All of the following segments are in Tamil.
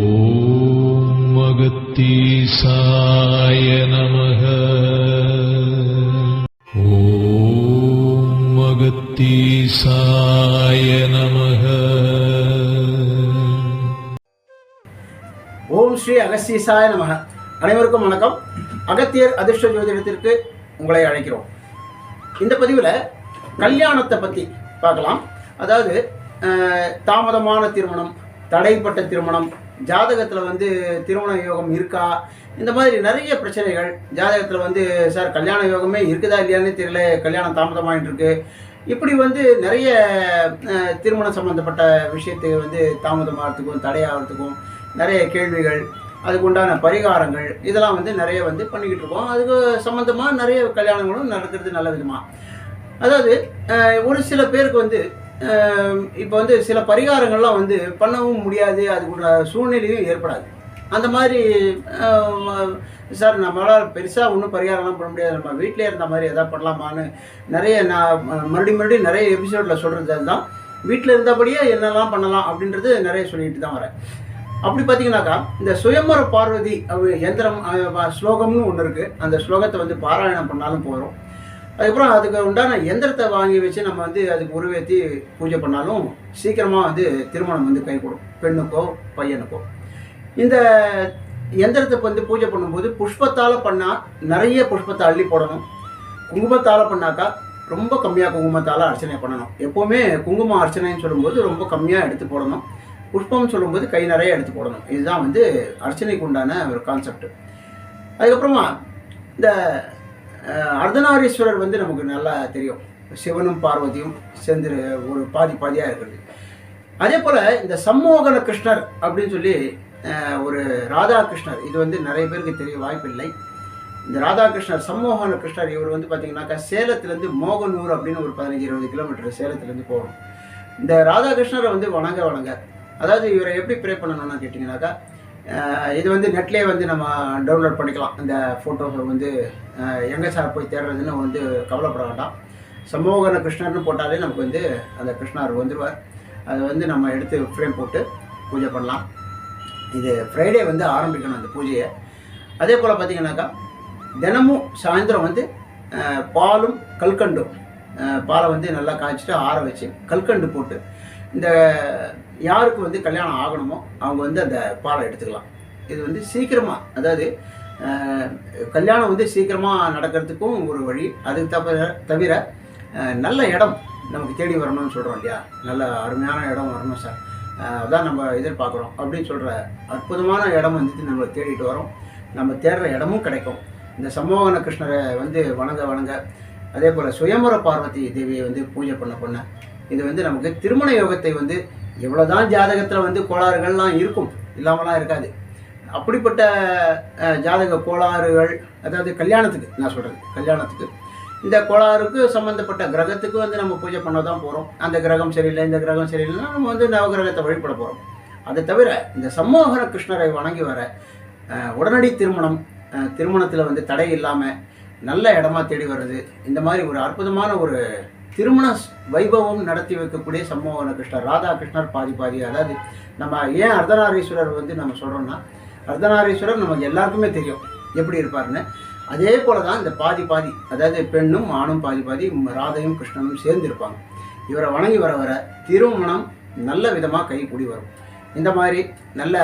ॐ अगत्तीसाय नमः ॐ अगत्तीसाय नमः ஓம் ஸ்ரீ அகஸ்தீசாய நமக அனைவருக்கும் வணக்கம் அகத்தியர் அதிர்ஷ்ட ஜோதிடத்திற்கு உங்களை அழைக்கிறோம் இந்த பதிவில் கல்யாணத்தை பற்றி பார்க்கலாம் அதாவது அஹ், தாமதமான திருமணம் தடைப்பட்ட திருமணம் ஜாதகத்தில் வந்து திருமண யோகம் இருக்கா? இந்த மாதிரி நிறைய பிரச்சனைகள். ஜாதகத்தில் வந்து சார் கல்யாண யோகமே இருக்குதா இல்லையான்னு தெரியல கல்யாணம் தாமதமாகிட்டு இருக்கு இப்படி வந்து நிறைய திருமணம் சம்பந்தப்பட்ட விஷயத்தை வந்து தாமதமாகறதுக்கும் தடையாகிறதுக்கும் நிறைய கேள்விகள் அதுக்கு உண்டான பரிகாரங்கள் இதெல்லாம் வந்து நிறைய வந்து பண்ணிக்கிட்டு இருக்கோம். அதுக்கு சம்மந்தமாக நிறைய கல்யாணங்களும் நடக்கிறது நல்ல விதமாக அதாவது ஒரு சில பேருக்கு வந்து இப்போ வந்து சில பரிகாரங்கள்லாம் வந்து பண்ணவும் முடியாது. அதுக்குள்ள சூழ்நிலையும் ஏற்படாது. அந்த மாதிரி சார் நம்மளால் பெருசாக ஒன்றும் பரிகாரம்லாம் பண்ண முடியாது. நம்ம வீட்டிலே இருந்த மாதிரி எதாவது பண்ணலாமான்னு நிறைய நான் மறுபடியும் மறுபடியும் நிறைய எபிசோடில் சொல்கிறது அதுதான். வீட்டில் இருந்தபடியே என்னெல்லாம் பண்ணலாம் அப்படின்றது நிறைய சொல்லிட்டு தான் வரேன். அப்படி பார்த்தீங்கன்னாக்கா இந்த சுயம்பர பார்வதி எந்திரம் ஸ்லோகம்னு ஒன்று இருக்குது அந்த ஸ்லோகத்தை வந்து பாராயணம் பண்ணாலும் போகிறோம் அதுக்கப்புறம் அதுக்கு உண்டான எந்திரத்தை வாங்கி வச்சு நம்ம வந்து அதுக்கு உருவேற்றி பூஜை பண்ணாலும் சீக்கிரமாக வந்து திருமணம் வந்து கை கொடுக்கும் பெண்ணுக்கோ பையனுக்கோ. இந்த எந்திரத்தை வந்து பூஜை பண்ணும்போது புஷ்பத்தால் பண்ணால் நிறைய புஷ்பத்தை அள்ளி போடணும். குங்குமத்தால் பண்ணாக்கா ரொம்ப கம்மியாக குங்குமத்தால் அர்ச்சனை பண்ணணும். எப்போவுமே குங்குமம் அர்ச்சனைன்னு சொல்லும்போது ரொம்ப கம்மியாக எடுத்து போடணும். புஷ்பம்னு சொல்லும்போது கை நிறைய எடுத்து போடணும். இதுதான் வந்து அர்ச்சனைக்கு உண்டான ஒரு கான்செப்ட் அதுக்கப்புறமா இந்த அர்த்தநாரீஸ்வரர் வந்து நமக்கு நல்லா தெரியும். சிவனும் பார்வதியும் சேர்ந்து ஒரு பாதி பாதியாக இருக்கிறது. அதே போல் இந்த சம்மோகன கிருஷ்ணர் அப்படின்னு சொல்லி ஒரு ராதா கிருஷ்ணர் இது வந்து நிறைய பேருக்கு தெரிய வாய்ப்பில்லை. இந்த ராதாகிருஷ்ணர் சம்மோகன கிருஷ்ணர் இவர் வந்து பார்த்தீங்கன்னாக்கா சேலத்துலேருந்து மோகனூர் அப்படின்னு ஒரு பதினஞ்சு இருபது கிலோமீட்டர் சேலத்துலேருந்து போகணும். இந்த ராதாகிருஷ்ணரை வந்து வணங்க வணங்க. அதாவது இவரை எப்படி ப்ரே பண்ணணும்னு கேட்டிங்கனாக்கா இது வந்து நெட்லேயே வந்து நம்ம டவுன்லோட் பண்ணிக்கலாம். இந்த ஃபோட்டோஸை வந்து எங்கே சார் போய் தேடுறதுன்னு வந்து கவலைப்பட வேண்டாம். சமோகன கிருஷ்ணர்னு போட்டாலே நமக்கு வந்து அந்த கிருஷ்ணர் வந்துடுவார் அதை வந்து நம்ம எடுத்து ஃப்ரேம் போட்டு பூஜை பண்ணலாம். இது ஃப்ரைடே வந்து ஆரம்பிக்கணும் அந்த பூஜையை. அதே போல் பார்த்தீங்கன்னாக்கா தினமும் சாயந்தரம் வந்து பாலும் கல்கண்டும் பாலை வந்து நல்லா காய்ச்சிட்டு ஆற வச்சு கல்கண்டு போட்டு இந்த யாருக்கு வந்து கல்யாணம் ஆகணுமோ அவங்க வந்து அந்த பாலை எடுத்துக்கலாம். இது வந்து சீக்கிரமாக அதாவது கல்யாணம் வந்து சீக்கிரமாக நடக்கிறதுக்கும் ஒரு வழி. அதுக்கு தவிர தவிர நல்ல இடம் நமக்கு தேடி வரணும்னு சொல்கிறோம் இல்லையா? நல்ல அருமையான இடம் வரணும் சார். அதான் நம்ம எதிர்பார்க்குறோம். அப்படின்னு சொல்கிற அற்புதமான இடம் வந்துட்டு நம்ம தேடிட்டு வரோம். நம்ம தேடுற இடமும் கிடைக்கும். இந்த சமோகன கிருஷ்ணரை வந்து வணங்க வணங்க. அதே போல் சுயம்பர பார்வதி தேவியை வந்து பூஜை பண்ண பண்ண இது வந்து நமக்கு திருமண யோகத்தை வந்து எவ்வளோதான் ஜாதகத்தில் வந்து கோளாறுகள்லாம் இருக்கும் இல்லாமலாம் இருக்காது. அப்படிப்பட்ட ஜாதக கோளாறுகள் அதாவது கல்யாணத்துக்கு நான் சொல்கிறது கல்யாணத்துக்கு இந்த கோளாறுக்கு சம்மந்தப்பட்ட கிரகத்துக்கு வந்து நம்ம பூஜை பண்ண தான் போகிறோம் அந்த கிரகம் சரியில்லை இந்த கிரகம் சரியில்லைன்னா நம்ம வந்து நவகிரகத்தை வழிபட போகிறோம் அதை தவிர இந்த சம்மோகர கிருஷ்ணரை வணங்கி வர உடனடி திருமணம் திருமணத்தில் வந்து தடை இல்லாமல் நல்ல இடமா தேடி வர்றது இந்த மாதிரி ஒரு அற்புதமான ஒரு திருமண வைபவம் நடத்தி வைக்கக்கூடிய சம்மோகன கிருஷ்ணர்? ராதாகிருஷ்ணர் பாதி பாதி. அதாவது நம்ம ஏன் அர்த்தநாரீஸ்வரர் வந்து நம்ம சொல்கிறோம்னா அர்த்தநாரீஸ்வரர் நமக்கு எல்லாருக்குமே தெரியும் எப்படி இருப்பாருன்னு. அதே போல தான் இந்த பாதி பாதி அதாவது பெண்ணும் ஆணும் பாதி பாதி ராதையும் கிருஷ்ணனும் சேர்ந்து இருப்பாங்க. இவரை வணங்கி வர வர திருமணம் நல்ல விதமாக கை கூடி வரும். இந்த மாதிரி நல்ல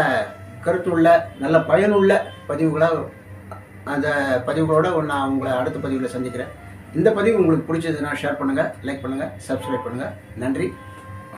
கருத்துள்ள நல்ல பயனுள்ள பதிவுகளாக அந்த பதிவுகளோடு நான் உங்களை அடுத்த பதிவில் சந்திக்கிறேன். இந்த பதிவு உங்களுக்கு பிடிச்சதுன்னா ஷேர் பண்ணுங்கள் லைக் பண்ணுங்கள் சப்ஸ்கிரைப் பண்ணுங்கள் நன்றி.